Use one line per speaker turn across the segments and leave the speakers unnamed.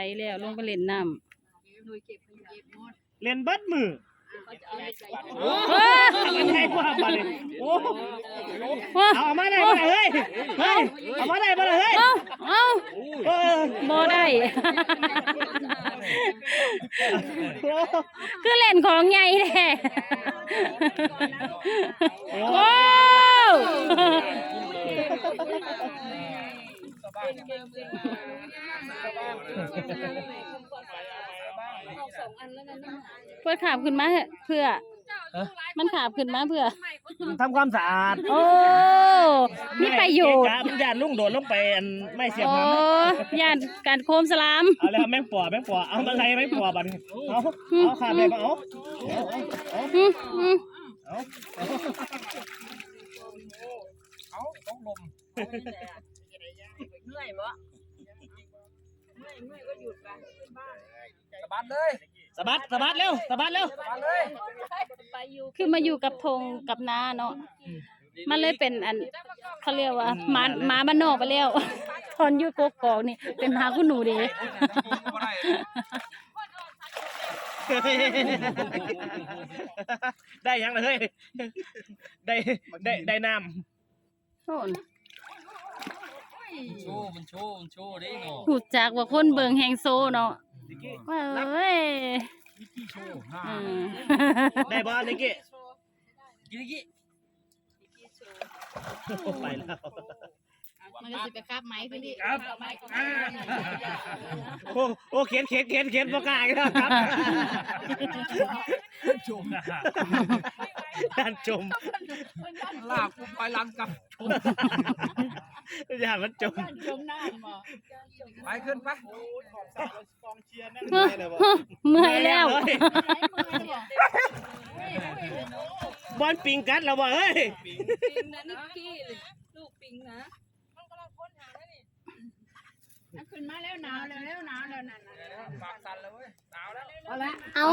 ไปแล้วลงไปเล่นน้
หน่วยเก็บเก็บหมด
เล่นเบิดมือ
เขาจะเอาไปใส่
โอ้ำ
เฮ้ย
มันใหญ่กว่าบัดนี้โอ้
เฮ้ย
เอามาได้บ่ได้เฮ้ยเฮ้ยเอามาได้บ่ได้เฮ้ย
เอ้าเอ้า
เออ
บ่ได้
โอ้
คือเล่นของใหญ่แท้โอ้
สองอันแล้วนะ
เพื่อขาบขึ้นมาเถอะเพื่อ มันขาบขึ้นมาเพื่อ
ทำความสะอาด
โอ้มีประโยชน์
เกะมันยานลุงโดดลงไปอันไม่เสียบ
โอ้
หำ
ย่านการโคมสลาม
เอาแล้วแม่งปอแม่งปอเอามาใส่แม่งปอบัดนี้เอาเอาขาดไปบ่เอาเอาเอา
อืมอืม
เอาเอา
เอาต้องลม
เมื่อยบ่เมื่อยเมื่อยก็หยุดไปบ้าน
สะบัดเลย
สะบัดสะบัดเร็วสะบัดเร็ว
สะบัดเลย
ไปอยู่
คือมาอยู่กับธงกับนาเนาะมันเลยเป็นอันเขาเรียกว่าหมาหมาบ้านนอกไปแล้วตอนอยู่กกอกนี่เป็นหมาคุณหนูเด้
บ่ได้
ได้ยังเลยเฮ้ยได้ได้ได้น้
โน่น
โชว์มันโชว์มันโชว์ได้เนาะ
หูจักว่าคนเบิงแฮงโซเนาะำว่าเอ้ย
โชว์ห้า
อืม
ได้บอลนิกกี้
กินกี้
ไปแล้ว
มันก็สิไปคาบไม้ขึ้นดิ
ครับ
ไม้ก็
อ่าโอ้โอ้เขียนเขียนเขียนเขียนประกาศแล้วครับ
ชม
ด้านจม
ลากกูไปลังกับ
อย่ามันจม
จมน้ำบ่
ไปขึ้นไป
เฮ้ยเฮ้ยเมื่อยแล้ว
เฮ้ย
ไม้มือเนี่ย
บอลปิงกัดแล้วบ่เฮ้ย
ปิงนะนิกกี้ลูกปิงนะมันกำลังค้นหาแล้วนี่ขึ้นมาแล้วหนาวแล้วแล้วหนาวแล้วนั่นน่ะ
ปากสั่นเลยเว้ยหนาวแล้ว
เอาละ
เอา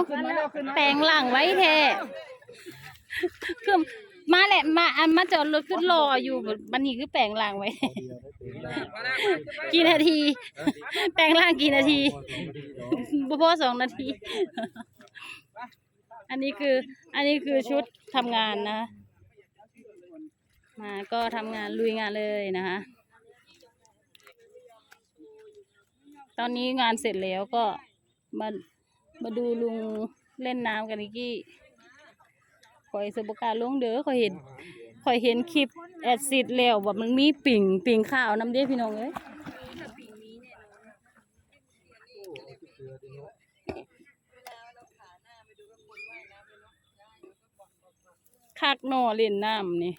แปลงหลังไว้แท้ คือมาแหละมาอันมาจอดรถขึ้นรออยู่บันนี้คือแปลงหลังไว้ กี่นาที แปลงร่างกี่นาทีบ่พอสองนาที อันนี้คือ อันนี้คือชุดทำงานนะ มาก็ทำงานลุยงานเลยนะคะ ตอนนี้งานเสร็จแล้วก็มามาดูลุงเล่นน้ำกันอีกกี้ คอยสบกล้าลงเด้อคอยเห็นคอยเห็นคลิปแอดซิดแล้วว่ามันมีปิ่งปิ่งข้าวน้ำเด้พี่น้องเอ้ยคักหนอเล่นน้ำนี่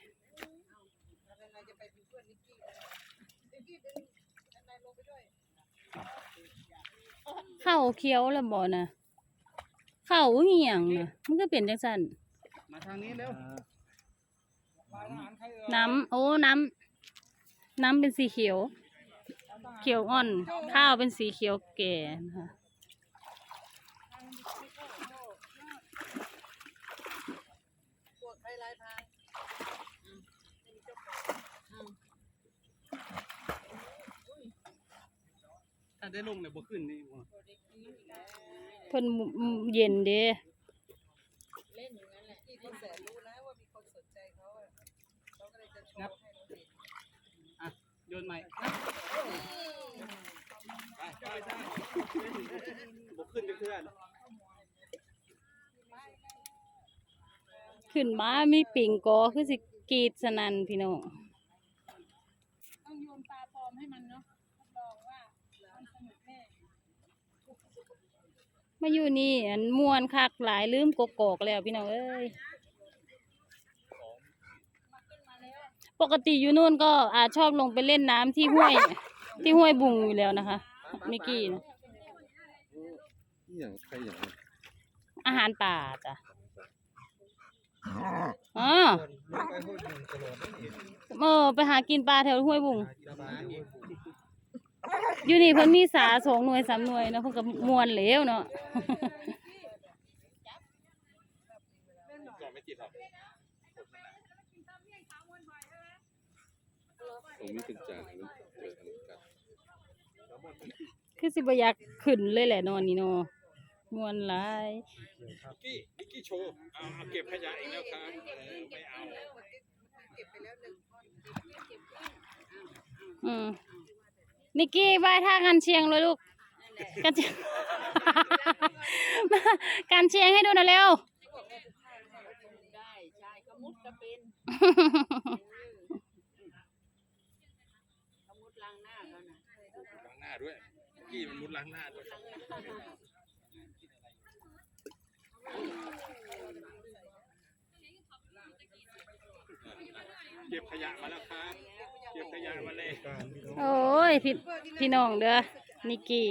เข้าเคี้ยวแล้วบ่นะเข้าอหย่างนะมันก็เป็นจังสัน
มาทางนี้เร็ว
น้ำโอ้น้ำน้ำเป็นสีเขียว เขียวอ่อน ข้าวเป็นสีเขียวแก่นะคะ
ถ้าได้ลงเนี่ยบ่ขึ้นนี่
เพิ่นเย็นเด้
เล่นอยู่นั่นแหละที่พี่แสนรู้นะว่ามีคนสนใจเขาอะเขาก็เลยจะโชว์ให้เราเห็น
โยนใหม่บ่ขึ้นไปเพื่อน
ขึ้นมามีปิ่งกอคือสิกรีดสนันพี่น้อง
ต้องโยนปลาปลอมให้มันเนาะรับรองว่ามันสนุกแน่
มาอยู่นี่อันม่วนคักหลายลืมกกอกแล้วพี่น้องเอ้ยปกติอยู่นู่นก็อาจชอบลงไปเล่นน้ำที่ห้วย ที่ห้วยบุงอยู่แล้วนะคะมิกกี้นะ
อย่างใครอย่าง
อาหารป่าจ้ะอ๋อเออไปหากินปลาแถวห้วยบุง อยู่นี่เพิ่นมีสาสองหน่วยสามหน่วยเนาะเพิ่นก็มวนเหลวเนาะ
ตรงนี้เป็นจานอันนั้นเจออันนั้นกัน
คือสิบอยากขึ้นเลยแหละเนอนนี่เนอมวนหลาย
นิกกี้นิกกี้โชว์เอาเอาเก็บขยะอีกแล้วครับเออไม่เอา
อืม นิกกี้ไหว้ท่ากันเชียงเลยลูกกันเชียงการเชียงให้ดูหน่อยเร็ว
ได้ใช่ขมุดก็เป็นขมุดล้างหน้าแล้วนะ
ล้างหน้าด้วยนิกกี้มันมุดล้างหน้าด้วย เก็บขยะมาแล้วครับ เก็บขยะมาเลย
โอ้ยพี่พี่น้องเด้อนิกกี้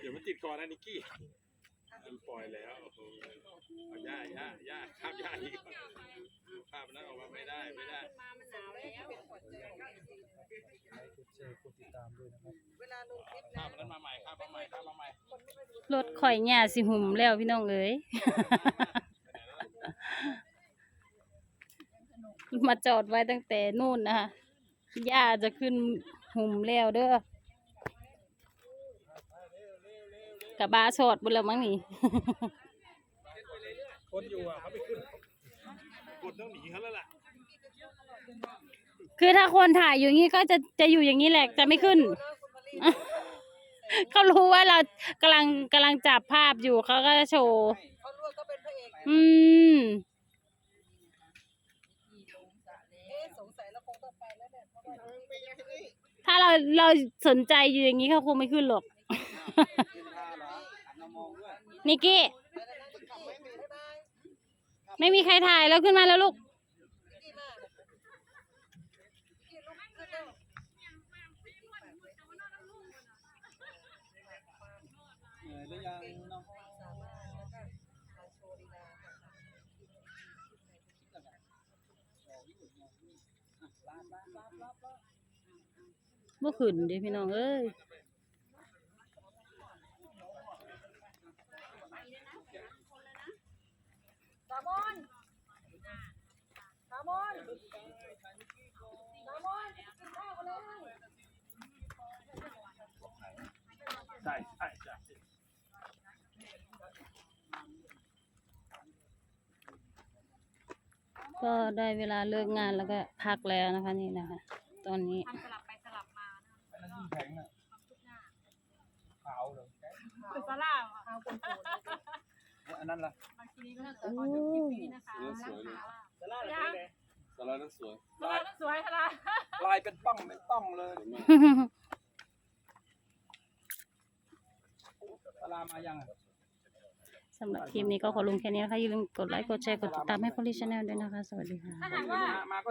เดี๋ยวมันติดก่อนนะนิกกี้มันปล่อยแล้วโอ้โหเอาย่าย่าย่าข้ามย่าอีกข้ามนั้นออกมาไม่ได้ไม่ได้
มามันหนาวแล้ว
ข้ามนั้นมาใหม่ข้ามมาใหม่ข้ามมาใหม่
รถข่อยหญ้าสิหุ่มแล้วพี่น้องเอ้ย มาจอดไว้ตั้งแต่นู่นนะคะหญ้าจะขึ้นหุ่มแล้วเด้อกระบะชอดบนแล้วมั้งนี่
คนอยู่อะเขาไม่ขึ้นคนต้องหนีเขาแล้วล่ะ
คือถ้าคนถ่ายอยู่อย่างนี้ก็จะจะอยู่อย่างนี้แหละจะไม่ขึ้น เขารู้ว่าเรากำลังกำลังจับภาพอยู่เขาก็จะโชว์
เขารู้ว่าก็เป็นพระเอก
อืม
เอ๊ะสงสัยเราคงต้องไปแล้วเนี่ยเพราะว่า
ถ้าเราเราสนใจอยู่อย่างนี้เขาคงไม่ขึ้นหรอก นิกกี้ ไม่มีใครถ่ายแล้วขึ้นมาแล้วลูก
เห นื่อยหรือยังน้อง
บ่ขึ้นเด้พี่น้องเอ้ย
สามอนสามอนสามอนกินข้าวกันเลย
ใช่ใช่ใช่
ก็ได้เวลาเลิกงานแล้วก็พักแล้วนะคะนี่นะคะ ตอนนี้
ทำสลับไปสลับมา
แข็งอะขาวเลย
คือสลับเอาคนโกรธ
อันนั้นล่ะ
บางทีก็จะขอจบคลิปนี้นะคะรักษา
สลาดเป็นไง
สลด์นั้นสวย
สลับสวยค่ะ
ลายเป็นป้องเป็นป้องเลยสลามายังอะ
สำหรับคลิปนี้ก็ขอลงแค่นี้นะคะอย่าลืมกดไลค์กดแชร์กดติดตามให้พอลิชแนลด้วยนะคะ สวัสดีค่ะ
ถ้าหากว่า
มาก็